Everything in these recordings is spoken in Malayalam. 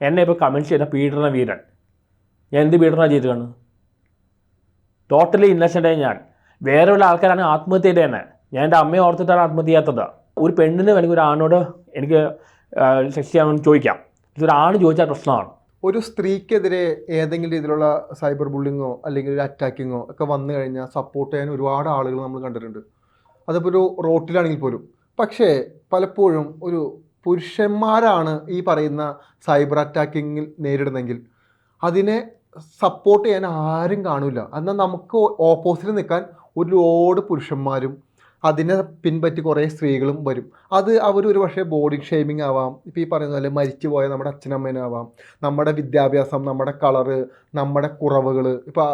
എന്നെ ഇപ്പോൾ കമന്റ് ചെയ്യുന്ന പീഡന വീരൻ. ഞാൻ എന്ത് പീഡനം ചെയ്തതാണ്? ടോട്ടലി ഇന്നസെന്റായി ഞാൻ. വേറെ ഉള്ള ആൾക്കാരാണ് ആത്മഹത്യ ചെയ്തത് തന്നെ ഞാൻ എന്റെ അമ്മയെ ഓർത്തിട്ടാണ് ആത്മഹത്യ ചെയ്യാത്തത്. ഒരു പെണ്ണിന് അല്ലെങ്കിൽ ഒരു ആണോട് എനിക്ക് സെക്സ് ചെയ്യാമെന്ന് ചോദിക്കാം. ഇതൊരു ആണ് ചോദിച്ചാൽ പ്രശ്നമാണ്. ഒരു സ്ത്രീക്കെതിരെ ഏതെങ്കിലും രീതിയിലുള്ള സൈബർ ബുള്ളിങ്ങോ അല്ലെങ്കിൽ ഒരു അറ്റാക്കിങ്ങോ ഒക്കെ വന്നു കഴിഞ്ഞാൽ സപ്പോർട്ട് ചെയ്യാൻ ഒരുപാട് ആളുകൾ നമ്മൾ കണ്ടിട്ടുണ്ട്. അതിപ്പോൾ ഒരു റോട്ടിലാണെങ്കിൽ പോലും. പക്ഷേ പലപ്പോഴും ഒരു പുരുഷന്മാരാണ് ഈ പറയുന്ന സൈബർ അറ്റാക്കിങ്ങിൽ നേരിടുന്നെങ്കിൽ. അതിനെ സപ്പോർട്ട് ചെയ്യാൻ ആരും കാണില്ല. എന്നാൽ നമുക്ക് ഓപ്പോസിറ്റ് നിൽക്കാൻ ഒരുപാട് പുരുഷന്മാരും അതിനെ പിൻപറ്റി കുറേ സ്ത്രീകളും വരും. അത് അവർ ഒരു പക്ഷേ ബോഡി ഷെയ്മിങ് ആവാം. ഇപ്പോൾ ഈ പറയുന്ന പോലെ മരിച്ചു പോയ നമ്മുടെ അച്ഛനമ്മേനാവാം. നമ്മുടെ വിദ്യാഭ്യാസം നമ്മുടെ കളറ് നമ്മുടെ കുറവുകൾ ഇപ്പോൾ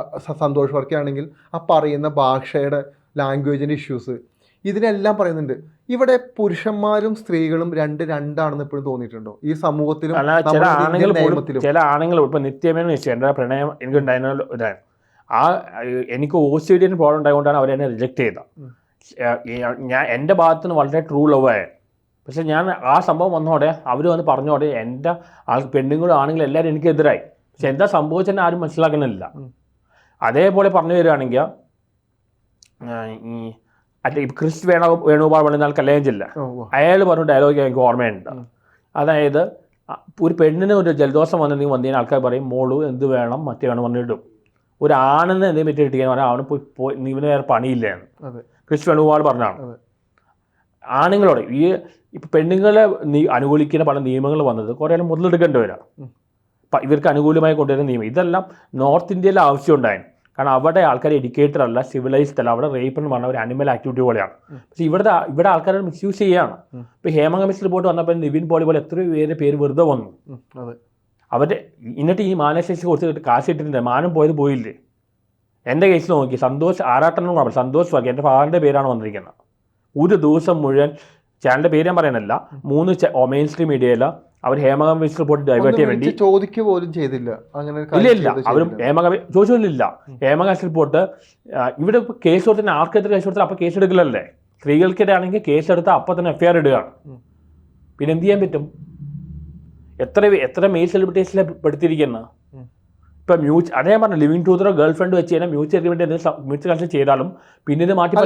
സന്തോഷ് വർക്കാണെങ്കിൽ ആ പറയുന്ന ഭാഷയുടെ ലാംഗ്വേജിന്റെ ഇഷ്യൂസ് ഇതിനെല്ലാം പറയുന്നുണ്ട്. ഇവിടെ പുരുഷന്മാരും സ്ത്രീകളും രണ്ട് രണ്ടാണെന്ന് എപ്പോഴും തോന്നിയിട്ടുണ്ടോ? ഈ സമൂഹത്തിലും ചില ആണുങ്ങൾ പോലും ചില ആണുങ്ങൾ ഇപ്പം നിത്യമേന്ന് വെച്ചാൽ എന്റെ പ്രണയം എനിക്ക് ഉണ്ടായിരുന്ന ആ എനിക്ക് ഓസ്ട്രേലിയൻ പ്രോബ്ലം ഉണ്ടായതുകൊണ്ടാണ് അവരെന്നെ റിജക്ട് ചെയ്തത്. ഞാൻ എന്റെ ഭാഗത്ത് നിന്ന് വളരെ ട്രൂ ലവ് ആയ പക്ഷെ ഞാൻ ആ സംഭവം വന്നോടെ അവർ വന്ന് പറഞ്ഞോടെ എന്റെ ആൾ പെണ്ണുങ്ങളും ആണെങ്കിലും എല്ലാവരും എനിക്കെതിരായി. പക്ഷെ എന്താ സംഭവിച്ചെന്നെ ആരും മനസ്സിലാക്കുന്നില്ല ഉം. അതേപോലെ പറഞ്ഞു തരികയാണെങ്കിൽ ഈ അല്ല ഈ ക്രിസ് വേണോ വേണുഗോപാൽ പണിനാൽ കല്യാണം ഓ. അയാൾ പറഞ്ഞ ഡയലോഗ് എനിക്ക് ഓർമ്മയുണ്ട്. അതായത് ഒരു പെണ്ണിന് ഒരു ജലദോഷം വന്നിട്ടുണ്ടെങ്കിൽ വന്നു കഴിഞ്ഞാൽ ആൾക്കാർ പറയും മോളു എന്ത് വേണം മറ്റേ വേണം പറഞ്ഞിട്ടും ഒരു ആണെന്ന് എന്തെങ്കിലും പറ്റി കിട്ടിയെന്ന് പറഞ്ഞാൽ അവന് പോയി ഇവന് വേറെ പണിയില്ല എന്ന്. ക്രിസ് വേണുഗോപാൽ പറഞ്ഞാണ്. ആണുങ്ങളോട് ഈ ഇപ്പം പെണ്ണുങ്ങളെ നീ അനുകൂലിക്കുന്ന പല നിയമങ്ങൾ വന്നത് കുറേ മുതലെടുക്കേണ്ടി വരാം. ഇവർക്ക് അനുകൂലമായി കൊണ്ടുവരുന്ന നിയമം. ഇതെല്ലാം നോർത്ത് ഇന്ത്യയിൽ ആവശ്യമുണ്ടായിരുന്നു. കാരണം അവിടെ ആൾക്കാർ എഡ്യൂക്കേറ്റഡ് അല്ല സിവിലൈസ്ഡ് അല്ല. അവിടെ റേപ്പ് എന്ന് പറഞ്ഞ ഒരു അനിമൽ ആക്ടിവിറ്റി പോലെയാണ്. പക്ഷെ ഇവിടുത്തെ ഇവിടെ ആൾക്കാരെ മിസ്യൂസ് ചെയ്യുകയാണ് ഉം. ഇപ്പോൾ ഹേമ കമ്മിഷൻ റിപ്പോർട്ട് വന്നപ്പോൾ നിവിൻ പോളി പോലെ എത്രയോ പേര് പേര് വെറുതെ വന്നു. അവരുടെ എന്നിട്ട് ഈ മാനശേഷി കൊടുത്തിട്ട് കാശ് ഇട്ടിട്ടുണ്ട്. മാനം പോയത് പോയില്ലേ? എന്റെ കേസിൽ നോക്കി. സന്തോഷ് ആറാട്ടനും പറഞ്ഞു സന്തോഷ് വർഗി എന്റെ ഫാദറിന്റെ പേരാണ് വന്നിരിക്കുന്നത്. ഒരു ദിവസം മുഴുവൻ ചാനലിന്റെ പേര് ഞാൻ പറയാനല്ല മൂന്ന് മെയിൻ സ്ട്രീം മീഡിയയിൽ അവർ ഹേമകം വിസ് റിപ്പോർട്ട് ഡൈവേർട്ട് ചെയ്യാൻ വേണ്ടി ചോദിക്കുക പോലും ചെയ്തില്ല. അങ്ങനെ ഇല്ല ഇല്ല. അവർ ചെയ്തില്ല. ചോദിച്ചില്ല ഹേമകാശ് റിപ്പോർട്ട് ഇവിടെ കേസ് കൊടുത്തിന് ആർക്കെതിരെ കേസ് കൊടുത്താൽ അപ്പോൾ കേസ് എടുക്കില്ലല്ലേ സ്ത്രീകൾക്കെതിരെ ആണെങ്കിൽ കേസ് എടുത്താൽ അപ്പോൾ തന്നെ എഫ്ഐആർ ഇടുകയാണ്. പിന്നെ എന്ത് ചെയ്യാൻ പറ്റും? എത്ര എത്ര മെയിൽ സെലിബ്രിറ്റീസിലെ പെടുത്തിരിക്കുന്ന ഉം. ഇപ്പം മ്യൂച്ച് അതേ പറഞ്ഞു ലിവിങ് ടൂത്തറോ ഗേൾ ഫ്രണ്ട് വെച്ച് കഴിഞ്ഞാൽ മ്യൂച്വൽ അഗ്രിമെന്റ് മ്യൂച്വൽ കൺസെപ്റ്റ് ചെയ്താലും പിന്നെ ഇത് മാറ്റി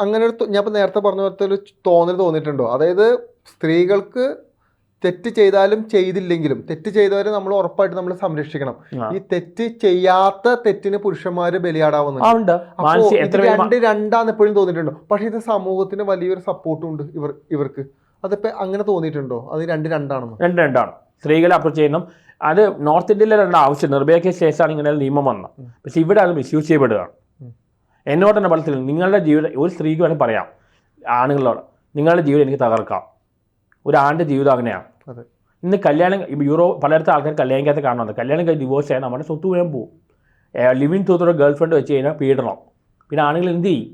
അങ്ങനെ ഒരു ഞാൻ ഇപ്പൊ നേരത്തെ പറഞ്ഞ പോലത്തെ ഒരു തോന്നൽ തോന്നിയിട്ടുണ്ടോ? അതായത് സ്ത്രീകൾക്ക് തെറ്റ് ചെയ്താലും ചെയ്തില്ലെങ്കിലും തെറ്റ് ചെയ്തവരെ നമ്മൾ ഉറപ്പായിട്ട് നമ്മൾ സംരക്ഷിക്കണം. ഈ തെറ്റ് ചെയ്യാത്ത തെറ്റിന് പുരുഷന്മാര് ബലിയാടാവുന്നുണ്ട്. രണ്ട് രണ്ടാന്ന് എപ്പോഴും തോന്നിയിട്ടുണ്ടോ? പക്ഷെ ഇത് സമൂഹത്തിന് വലിയൊരു സപ്പോർട്ടും ഉണ്ട് ഇവർ ഇവർക്ക്. അതിപ്പോ അങ്ങനെ തോന്നിയിട്ടുണ്ടോ? അത് രണ്ട് രണ്ടാണെന്ന്? രണ്ട് രണ്ടാണ്. സ്ത്രീകളെ അപ്രോച്ച് ചെയ്യുന്നു. അത് നോർത്ത് ഇന്ത്യയിലെ രണ്ട് ആവശ്യം നിർഭയയ്ക്ക് ശേഷമാണ് ഇങ്ങനെ നിയമം വന്നത്. പക്ഷെ ഇവിടെ അത് മിസ്യൂസ് ചെയ്യപ്പെടുകയാണ്. എന്നോട് തന്നെ പറയത്തില്ല നിങ്ങളുടെ ജീവിതം ഒരു സ്ത്രീക്ക് വേണമെങ്കിൽ പറയാം. ആണുങ്ങളോട്. നിങ്ങളുടെ ജീവിതം എനിക്ക് തകർക്കാം. ഒരു ആണിന്റെ ജീവിതം അങ്ങനെയാണ്. അതെ. ഇന്ന് കല്യാണം ഇപ്പോൾ യൂറോ പലയിടത്ത് ആൾക്കാർ കല്യാണിക്കാത്ത കാണുന്നത് കല്യാണം കഴിഞ്ഞ് ഡിവോഴ്സ് ചെയ്യാൻ നമ്മുടെ സ്വത്ത് വേഗം പോകും ലിവിൻ തൂത്തോടെ ഗേൾ ഫ്രണ്ട് വെച്ച് കഴിഞ്ഞാൽ പീഡനം. പിന്നെ ആണുങ്ങൾ എന്ത് ചെയ്യും.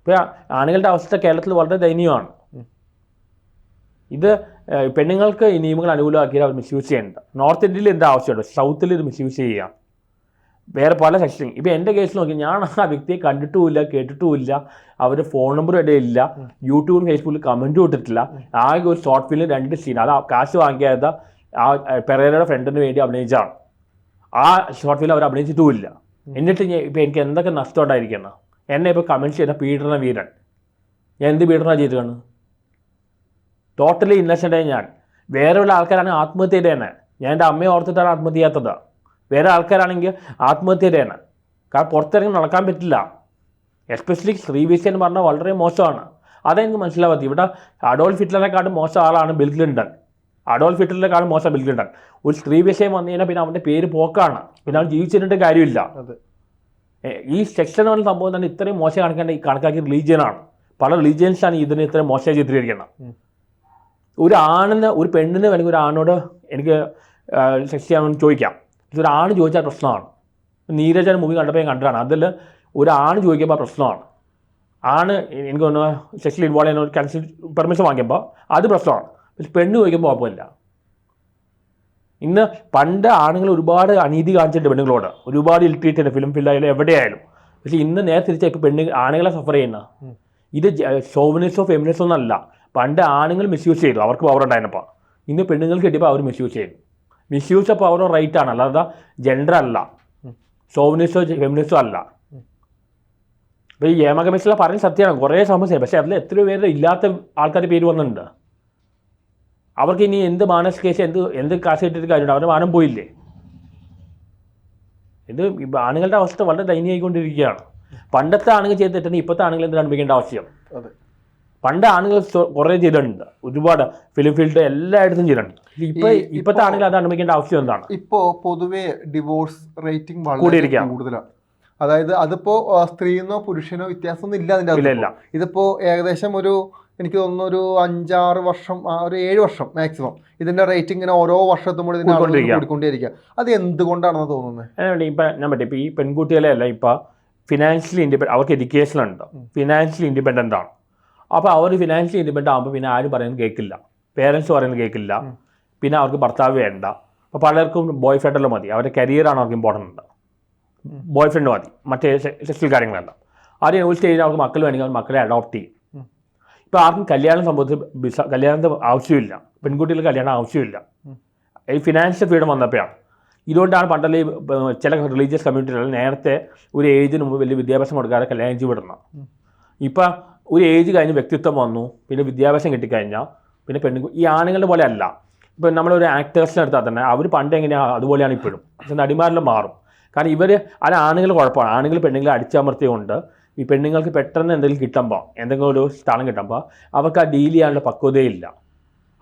ഇപ്പോൾ ആണുങ്ങളുടെ അവസ്ഥ കേരളത്തിൽ വളരെ ദയനീയമാണ്. ഇത് പെണ്ണുങ്ങൾക്ക് ഈ നിയമങ്ങൾ അനുകൂലമാക്കിയാൽ അവർ മിസ്യൂസ് ചെയ്യേണ്ട നോർത്ത് ഇന്ത്യയിൽ എന്താ ആവശ്യമുണ്ട്? സൗത്തിൽ ഇത് മിസ്യൂസ് ചെയ്യുക. വേറെ പല സെക്ഷൻ ഇപ്പം എന്റെ കേസിൽ നോക്കി ഞാൻ ആ വ്യക്തിയെ കണ്ടിട്ടുമില്ല കേട്ടിട്ടുമില്ല. അവരുടെ ഫോൺ നമ്പർ ഇവിടെ ഇല്ല. യൂട്യൂബിലും ഫേസ്ബുക്കിൽ കമന്റും ഇട്ടിട്ടില്ല. ആകെ ഒരു ഷോർട്ട് ഫിലിം രണ്ട് സീൻ അത് കാശ് വാങ്ങിക്കാത്ത ആ പെരേരയുടെ ഫ്രണ്ടിന് വേണ്ടി അഭിനയിച്ചാണ് ആ ഷോർട്ട് ഫിലിം അവർ അഭിനയിച്ചിട്ടുമില്ല. എന്നിട്ട് ഞാൻ ഇപ്പോൾ എനിക്ക് എന്തൊക്കെ നഷ്ടം ഉണ്ടായിരിക്കുന്നത് എന്നെ ഇപ്പോൾ കമന്റ് ചെയ്ത പീഡന വീരൻ. ഞാൻ എന്ത് പീഡന ചെയ്തതാണ് ടോട്ടലി ഇന്നസെന്റായി ഞാൻ. വേറെ ഉള്ള ആൾക്കാരാണ് ആത്മഹത്യ ചെയ്തേനെ ഞാൻ എന്റെ അമ്മയെ ഓർത്തിട്ടാണ് ആത്മഹത്യ ചെയ്യാത്തത്. വേറെ ആൾക്കാരാണെങ്കിൽ ആത്മഹത്യയുടെയാണ് കാരണം പുറത്തിറങ്ങി നടക്കാൻ പറ്റില്ല. എസ്പെഷ്യലി സ്ത്രീ വിസ എന്ന് പറഞ്ഞാൽ വളരെ മോശമാണ്. അതെനിക്ക് മനസ്സിലാവാത്തത്. ഇവിടെ അഡോൾഫ് ഹിറ്റ്ലറിനെക്കാളും മോശം ആളാണ് ബിൽ ക്ലിന്റൺ അഡോൾഫ് ഹിറ്റ്ലറിനെക്കാളും മോശം ബിൽ ഒരു സ്ത്രീ വിഷയം വന്നു കഴിഞ്ഞാൽ പിന്നെ അവന്റെ പേര് പോക്കാണ്. പിന്നെ അവൻ ജീവിച്ചിട്ട് കാര്യമില്ല. ഈ സെക്ഷൻ എന്ന് പറഞ്ഞ സംഭവം തന്നെ ഇത്രയും മോശം കാണിക്കേണ്ട ഈ കണക്കാക്കിയ റിലീജിയനാണ് പല റിലീജിയൻസാണ് ഇതിനെ ഇത്രയും മോശമായി ചിത്രീകരിക്കുന്നത്. ഉം. ഒരു ആണിന് ഒരു പെണ്ണിന് വേണമെങ്കിൽ ഒരു ആണോട് എനിക്ക് സെക്സ് ചെയ്യാമെന്ന് ചോദിക്കാം. ഇതൊരു ആണ് ചോദിച്ചാൽ പ്രശ്നമാണ്. നീരജൻ മൂവി കണ്ടപ്പോൾ ഞാൻ കണ്ടതാണ്. അതിൽ ഒരു ആണ് ചോദിക്കുമ്പോൾ പ്രശ്നമാണ്. ആണ് എനിക്ക് ഒന്ന് സെക്ഷൽ ഇൻവോൾവ് ചെയ്യുന്ന ഒരു കൺസിൽ പെർമിഷൻ വാങ്ങിക്കുമ്പോൾ അത് പ്രശ്നമാണ്. പക്ഷെ പെണ്ണ് ചോദിക്കുമ്പോൾ കുഴപ്പമില്ല. ഇന്ന് പണ്ട് ആണുങ്ങൾ ഒരുപാട് അനീതി കാണിച്ചിട്ടുണ്ട് പെണ്ണുങ്ങളോട്. ഒരുപാട് ഇൽട്രീറ്റ് ഫിലിം ഫീൽഡായാലും എവിടെയായാലും. പക്ഷേ ഇന്ന് നേരെ തിരിച്ചാൽ ഇപ്പോൾ പെണ്ണ് ആണുങ്ങളെ സഫർ ചെയ്യുന്ന. ഇത് ഷോവിനിസോ ഫെമിനിസോ ഒന്നല്ല. പണ്ട് ആണുങ്ങൾ മിസ്യൂസ് ചെയ്തു. അവർക്ക് പവർ ഉണ്ടായിരുന്നപ്പോൾ. ഇന്ന് പെണ്ണുങ്ങൾക്ക് കിട്ടിയപ്പോൾ അവർ മിസ്യൂസ് ചെയ്യുന്നു മിസ്യൂസ് ഓഫ് പവറോ റൈറ്റ് ആണ്. അല്ലാതെ ജെൻഡർ അല്ല. സോവനിസോ ഫെമിനിസ്റ്റോ അല്ല. അപ്പോൾ ഈ ഏമ കമ്മീഷനിലെ പറഞ്ഞ സത്യമാണ്. കുറേ സമസ്യ പക്ഷേ അതിൽ എത്ര പേര് ഇല്ലാത്ത ആൾക്കാരുടെ പേര് വന്നിട്ടുണ്ട്. അവർക്ക് ഇനി എന്ത് മാനസ് കേസ് എന്ത് എന്ത് കാശ് കിട്ടിയിട്ട് കാര്യമുണ്ട്? അവരുടെ മാനം പോയില്ലേ? ഇത് ആണുങ്ങളുടെ അവസ്ഥ വളരെ ദയനീയമായിക്കൊണ്ടിരിക്കുകയാണ്. പണ്ടത്തെ ആണുങ്ങൾ ചെയ്ത് തെറ്റുന്ന ഇപ്പോഴത്തെ ആണുങ്ങൾ എന്ത് കാണിപ്പിക്കേണ്ട ആവശ്യം? പണ്ട് ആണുങ്ങൾ സ്വ- കുറേ ചെയ്തിട്ടുണ്ട്. ഒരുപാട് ഫിലിം ഫീൽഡ് എല്ലായിടത്തും ചെയ്തിട്ടുണ്ട്. ഇപ്പൊ ഇപ്പത്തെ ഇപ്പോഴത്തെ ആണുങ്ങൾ അത് അനുഭവിക്കേണ്ട ആവശ്യം എന്താണ്? ഇപ്പോ പൊതുവെ ഡിവോഴ്സ് റേറ്റിംഗ് വളരെ കൂടിയിരിക്കുകയാണ്. കൂടുതലാണ് അതായത് അതിപ്പോ സ്ത്രീയെന്നോ പുരുഷനോ വ്യത്യാസമൊന്നും ഇല്ല അതിന്റെ. ഇതിപ്പോ ഏകദേശം ഒരു എനിക്ക് തോന്നുന്നു ഒരു അഞ്ചാറ് വർഷം ഒരു ഏഴ് വർഷം മാക്സിമം ഇതിന്റെ റേറ്റിംഗ് ഇങ്ങനെ ഓരോ വർഷത്തുമ്പോൾ ഇതിന്റെ കൂടിക്കൊണ്ടേയിരിക്കുക. അത് എന്തുകൊണ്ടാണെന്ന് തോന്നുന്നത് ഇപ്പം ഞാൻ പറ്റും ഇപ്പൊ ഈ പെൺകുട്ടികളെ അല്ല ഇപ്പൊ ഫിനാൻഷ്യലി ഇൻഡിപെൻഡ് അവർക്ക് എഡ്യൂക്കേഷൻ ഉണ്ട്. ഫിനാൻഷ്യലി ഇൻഡിപെൻഡന്റ് ആണ്. അപ്പോൾ അവർ ഫിനാൻഷ്യലി ഇൻഡിപെൻഡന്റ് ആകുമ്പോൾ പിന്നെ ആരും പറയുന്നത് കേൾക്കില്ല പേരൻസ് പറയുന്നത് കേൾക്കില്ല പിന്നെ അവർക്ക് ഭർത്താവ് വേണ്ട. അപ്പോൾ പലർക്കും ബോയ് ഫ്രണ്ടല്ലോ മതി. അവരുടെ കരിയറാണ് അവർക്ക് ഇമ്പോർട്ടന്റ് ഉണ്ട്. ബോയ് ഫ്രണ്ട് മതി. മറ്റേ സെക്സ്വൽ കാര്യങ്ങളല്ല ആദ്യം ഒരു സ്റ്റേജിൽ അവർക്ക് മക്കൾ വേണമെങ്കിൽ അവർ മക്കളെ അഡോപ്റ്റ് ചെയ്യും. ഇപ്പോൾ ആർക്കും കല്യാണം സംബന്ധിച്ച് ബിസ- കല്യാണത്തിന് ആവശ്യമില്ല. പെൺകുട്ടികൾക്ക് കല്യാണം ആവശ്യമില്ല. ഈ ഫിനാൻഷ്യൽ ഫ്രീഡം വന്നപ്പോഴാണ്. ഇതുകൊണ്ടാണ് പണ്ടല്ലേ ചില റിലീജിയസ് കമ്മ്യൂണിറ്റികളിൽ നേരത്തെ ഒരു ഏജിന് മുമ്പ് വലിയ വിദ്യാഭ്യാസം കൊടുക്കാതെ കല്യാണം ചെയ്ത് വിടുന്നത്. ഇപ്പം ഒരു ഏജ് കഴിഞ്ഞ് വ്യക്തിത്വം വന്നു പിന്നെ വിദ്യാഭ്യാസം കിട്ടിക്കഴിഞ്ഞാൽ പിന്നെ പെണ്ണു ഈ ആണുങ്ങളുടെ പോലെ അല്ല. ഇപ്പം നമ്മളൊരു ആക്ടേഴ്സിനെ എടുത്താൽ തന്നെ അവർ പണ്ട് എങ്ങനെയാണ് അതുപോലെയാണ് ഇപ്പോഴും. പക്ഷെ നടിമാരിലും മാറും. കാരണം ഇവർ അത് ആണുങ്ങൾ കുഴപ്പമാണ്. ആണുങ്ങൾ പെണ്ണുങ്ങളെ അടിച്ചമർത്തിയുകൊണ്ട് ഈ പെണ്ണുങ്ങൾക്ക് പെട്ടെന്ന് എന്തെങ്കിലും കിട്ടുമ്പോൾ എന്തെങ്കിലും ഒരു സ്ഥലം കിട്ടുമ്പോൾ അവർക്ക് ആ ഡീൽ ചെയ്യാനുള്ള പക്വതയില്ല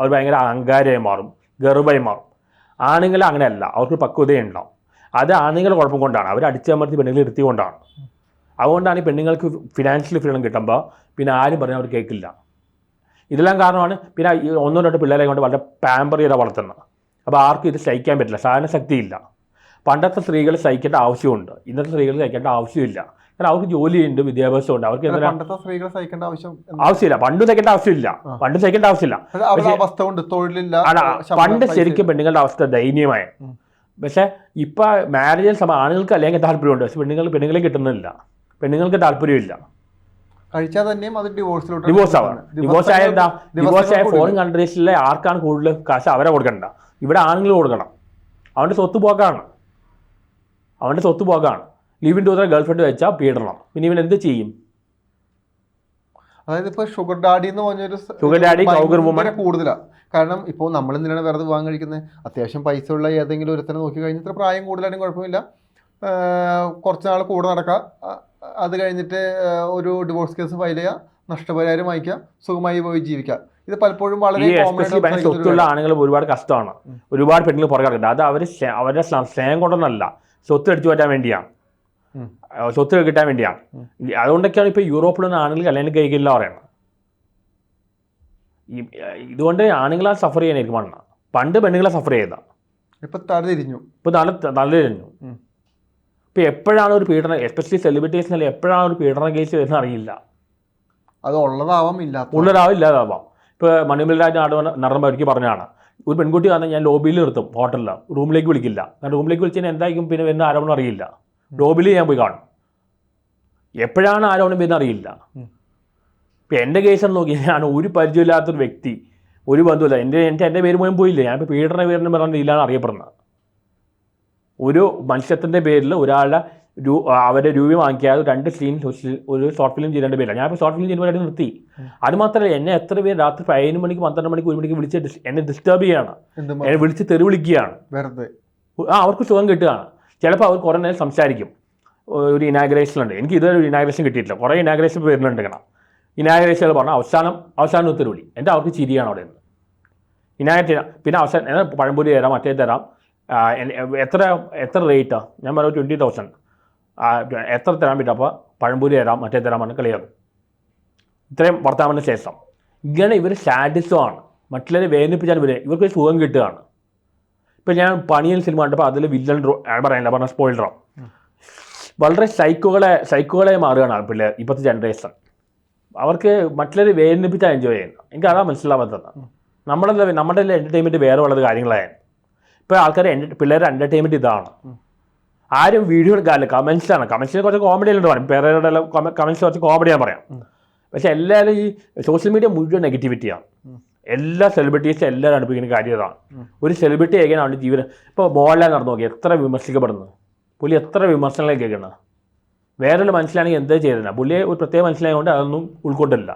അവർ ഭയങ്കര അഹങ്കാരമായി മാറും ഗർഭമായി മാറും. ആണുങ്ങൾ അങ്ങനെയല്ല അവർക്ക് പക്വതയുണ്ടാവും അത് ആണുങ്ങളുടെ കുഴപ്പം കൊണ്ടാണ്. അവർ അടിച്ചമർത്തി പെണ്ണുങ്ങളെ ഇരുത്തിക്കൊണ്ടാണ്. അതുകൊണ്ടാണ് ഈ പെണ്ണുങ്ങൾക്ക് ഫിനാൻഷ്യൽ ഫ്രീഡം കിട്ടുമ്പോൾ പിന്നെ ആരും പറഞ്ഞാൽ അവർ കേൾക്കില്ല ഇതെല്ലാം കാരണമാണ് പിന്നെ ഈ ഒന്നോ രണ്ടോ പിള്ളേരെ കൊണ്ട് വളരെ പാമ്പർ ചെയ്താൽ വളർത്തുന്നത്. അപ്പോൾ ആർക്കും ഇത് സഹിക്കാൻ പറ്റില്ല. സഹന ശക്തിയില്ല. പണ്ടത്തെ സ്ത്രീകൾ സഹിക്കേണ്ട ആവശ്യമുണ്ട്. ഇന്നത്തെ സ്ത്രീകൾ സഹിക്കേണ്ട ആവശ്യമില്ല. കാരണം അവർക്ക് ജോലിയുണ്ട് വിദ്യാഭ്യാസമുണ്ട് അവർക്ക് പണ്ടത്തെ സ്ത്രീകൾ സഹിക്കേണ്ട ആവശ്യം? ആവശ്യമില്ല. പണ്ട് സഹിക്കേണ്ട ആവശ്യമില്ല. പണ്ട് സഹിക്കേണ്ട ആവശ്യമില്ല. അവസ്ഥ കൊണ്ട് തൊഴിലില്ല പണ്ട് ശരിക്കും പെണ്ണുങ്ങളുടെ അവസ്ഥ ദയനീയമായ. പക്ഷെ പക്ഷേ ഇപ്പൊ മാരേജിൽ സമയം ആണുങ്ങൾക്ക് അല്ലെങ്കിൽ താല്പര്യമുണ്ട്. പക്ഷെ പെണ്ണുങ്ങൾ പെണ്ണുങ്ങളെ കിട്ടുന്നില്ല. പെണ്ണുങ്ങൾക്ക് താല്പര്യമില്ല. കഴിച്ചാൽ തന്നെയും അത് ഡിവോഴ്സിലോട്ട് ഡിവോഴ്സ് ആവാണ് ഡിവോഴ്സ് ആയ എന്താ? ഡിവോഴ്സ് ആയ ഫോറിൻ കൺട്രീസിലെ ആർക്കാണ് കൂടുതൽ കാശ്? അവരെ കൊടുക്കണ്ട. ഇവിടെ ആണുങ്ങൾ കൊടുക്കണം. അവന്റെ സ്വത്ത് പോക്കാണ്. അവന്റെ സ്വത്ത് പോക്കാണ്. ലിവിൻ ടു ഗേൾ ഫ്രണ്ട് വെച്ചാൽ പീഡണം പിന്നെ ഇവൻ എന്ത് ചെയ്യും? അതായത് ഇപ്പൊ ഷുഗർ ഡാഡി എന്ന് പറഞ്ഞൊരു ഷുഗർ ഡാഡി കൂടുതലാണ് കാരണം ഇപ്പോൾ നമ്മൾ എന്തിനാണ് വെറുതെ വിവാഹം കഴിക്കുന്നത് അത്യാവശ്യം പൈസ ഉള്ള ഏതെങ്കിലും ഒരുത്തനെ നോക്കി കഴിഞ്ഞാൽ ഇത്ര പ്രായം കൂടുതലാണെങ്കിൽ കുഴപ്പമില്ല. കുറച്ച് നാൾ കൂടെ നടക്കുക അത് കഴിഞ്ഞിട്ട് ഒരു ഡിവോഴ്സ് കേസ് ഫയൽ ചെയ്യുക നഷ്ടപരിഹാരം വായിക്കുക സുഖമായി പോയി ജീവിക്കുക ഇത് പലപ്പോഴും വളരെ സ്വത്തുള്ള ആണുങ്ങൾ ഒരുപാട് കഷ്ടമാണ്. ഒരുപാട് പെണ്ണുങ്ങൾ പുറകെ കിടക്കുന്നത് അത് അവർ അവരുടെ സ്ന- സ്നേഹം കൊണ്ടൊന്നല്ല. സ്വത്ത് അടിച്ചു പറ്റാൻ വേണ്ടിയാണ് സ്വത്ത് കിട്ടാൻ വേണ്ടിയാണ് അതുകൊണ്ടൊക്കെയാണ് ഇപ്പോൾ യൂറോപ്പിലൊന്നും ആണുങ്ങൾ കല്യാണം കഴിക്കില്ല പറയുന്നത്. ഈ ഇതുകൊണ്ട് ആണുങ്ങളാ സഫർ ചെയ്യാനായിരിക്കും പണ്ട് പെണ്ണുങ്ങളെ സഫർ ചെയ്ത ഇപ്പൊ തലതിരിഞ്ഞു ഇപ്പൊ കഴിഞ്ഞു ഉം. ഇപ്പോൾ എപ്പോഴാണ് ഒരു പീഡന എസ്പെഷ്യലി സെലിബ്രിറ്റീസിനല്ല എപ്പോഴാണ് ഒരു പീഡന കേസ് വരുന്നത് അറിയില്ല. അത് ഉള്ളതാവാം ഇല്ല ഉള്ളതാവാം ഇല്ലാതാവാം. ഇപ്പോൾ മണിമൽ രാജ് നാടക നടന്ന ഒരിക്കൽ പറഞ്ഞാണ് ഒരു പെൺകുട്ടി വന്നാൽ ഞാൻ ലോബിയിൽ നിർത്തും ഹോട്ടലിൽ റൂമിലേക്ക് വിളിക്കില്ല. കാരണം റൂമിലേക്ക് വിളിച്ചാൽ എന്തായിരിക്കും? പിന്നെ വരുന്ന ആരോപണം അറിയില്ല. ലോബിയിൽ ഞാൻ പോയി കാണും. എപ്പോഴാണ് ആരോപണം വരുന്നത് അറിയില്ല. ഇപ്പം എന്റെ കേസ് എന്ന് നോക്കി ഞാൻ ഒരു പരിചയമില്ലാത്തൊരു വ്യക്തി ഒരു ബന്ധുവില്ല. എന്റെ എന്റെ എന്റെ പേര് പോലും പോയില്ല. ഞാനിപ്പോൾ പീഡന പേരിന് പറഞ്ഞ രീതിയിലാണ് അറിയപ്പെടുന്നത്. ഒരു മത്സ്യത്തിന്റെ പേരിൽ ഒരാളുടെ രൂ അവരെ രൂപ വാങ്ങിക്കാതെ രണ്ട് സീൻ ഒരു ഷോർട്ട് ഫിലിം ചെയ്യേണ്ട പേരില്ല ഞാനിപ്പോൾ ഷോർട്ട് ഫിലിം ചെയ്യുന്നവരായിട്ട് നിർത്തി. അത് മാത്രമല്ല എന്നെ എത്ര പേര് രാത്രി പതിനൊന്ന് മണിക്ക് പന്ത്രണ്ട് മണിക്ക് ഒരു മണിക്ക് വിളിച്ച് എന്നെ ഡിസ്റ്റർബ് ചെയ്യാണ്. എന്നെ വിളിച്ച് തെറി വിളിക്കുകയാണ്. വെറുതെ. ആ അവർക്ക് സുഖം കിട്ടുകയാണ്. ചിലപ്പോൾ അവർ കുറേ നേരം സംസാരിക്കും. ഒരു ഇനാഗ്രേഷൻ ഉണ്ട്. എനിക്ക് ഇതുവരെ ഒരു ഇനാഗ്രേഷൻ കിട്ടിയിട്ടില്ല. കുറേ ഇനാഗ്രേഷൻ വരുന്നുണ്ട് ഇങ്ങനെ. ഇനാഗ്രേഷൻ പറഞ്ഞാൽ അവസാനം അവസാനം ഉത്തരവിളി എന്റെ അവർക്ക് ചിരിയാണ് അവിടെ നിന്ന്. ഇനാഗ്രേഷൻ പിന്നെ അവസാനം പഴംപൊരി തരാം മറ്റേ തരാം. എത്ര എത്ര റേറ്റാണ് ഞാൻ പറഞ്ഞു ട്വന്റി തൗസൻഡ് എത്ര തരാൻ പറ്റും? അപ്പോൾ പഴംപൊരി തരാം മറ്റേ തരാം പറഞ്ഞ് കളിയാകും ഇത്രയും വർത്തമാനത്തിന് ശേഷം. ഇങ്ങനെ ഇവർ സാഡിസമാണ് മറ്റുള്ളവരെ വേദനിപ്പിച്ചാൽ ഇവർ ഇവർക്ക് സുഖം കിട്ടുകയാണ്. ഇപ്പം ഞാൻ പണിയൻ സിനിമ കണ്ടപ്പോൾ അതിൽ വില്ലൻ പറയാനില്ല പറഞ്ഞ സ്പോയിലറോ വളരെ സൈക്കോകളെ സൈക്കോകളെ മാറുകയാണ് പിള്ളേർ ഇപ്പോഴത്തെ ജനറേഷൻ അവർക്ക് മറ്റുള്ളവരെ വേദനിപ്പിച്ചാൽ എൻജോയ് ചെയ്യുന്നു എനിക്ക് അതാ മനസ്സിലാവാത്തത്. നമ്മുടെ നമ്മുടെ എന്റർടൈൻമെന്റ് വേറെ ഉള്ളത് കാര്യങ്ങളായിരുന്നു ഇപ്പോൾ ആൾക്കാർ പിള്ളേരുടെ എന്റർടൈൻമെന്റ് ഇതാണ്. ആരും വീഡിയോ എടുക്കാറില്ല കമൻസാണ് കമൻസിന് കുറച്ച് കോമഡി ഉണ്ട്. പറയും പേരുടെ കമൻസ് കുറച്ച് കോമഡിയാണ് പറയാം. പക്ഷെ എല്ലാവരും ഈ സോഷ്യൽ മീഡിയ മുഴുവൻ നെഗറ്റിവിറ്റിയാണ് എല്ലാ സെലിബ്രിറ്റീസും എല്ലാവരും അടുപ്പിക്കുന്ന കാര്യം ഇതാണ്. ഒരു സെലിബ്രിറ്റി ആയിരിക്കണം അവന്റെ ജീവിതം ഇപ്പോൾ മോഹൻലാൽ നടന്നു നോക്കി എത്ര വിമർശിക്കപ്പെടുന്നു? പുള്ളി എത്ര വിമർശനങ്ങൾ കേൾക്കുന്നത് വേറൊരു മനസ്സിലാണെങ്കിൽ എന്താ ചെയ്തില്ല പുള്ളിയെ ഒരു പ്രത്യേക മനസ്സിലായതുകൊണ്ട് അതൊന്നും ഉൾക്കൊണ്ടില്ല.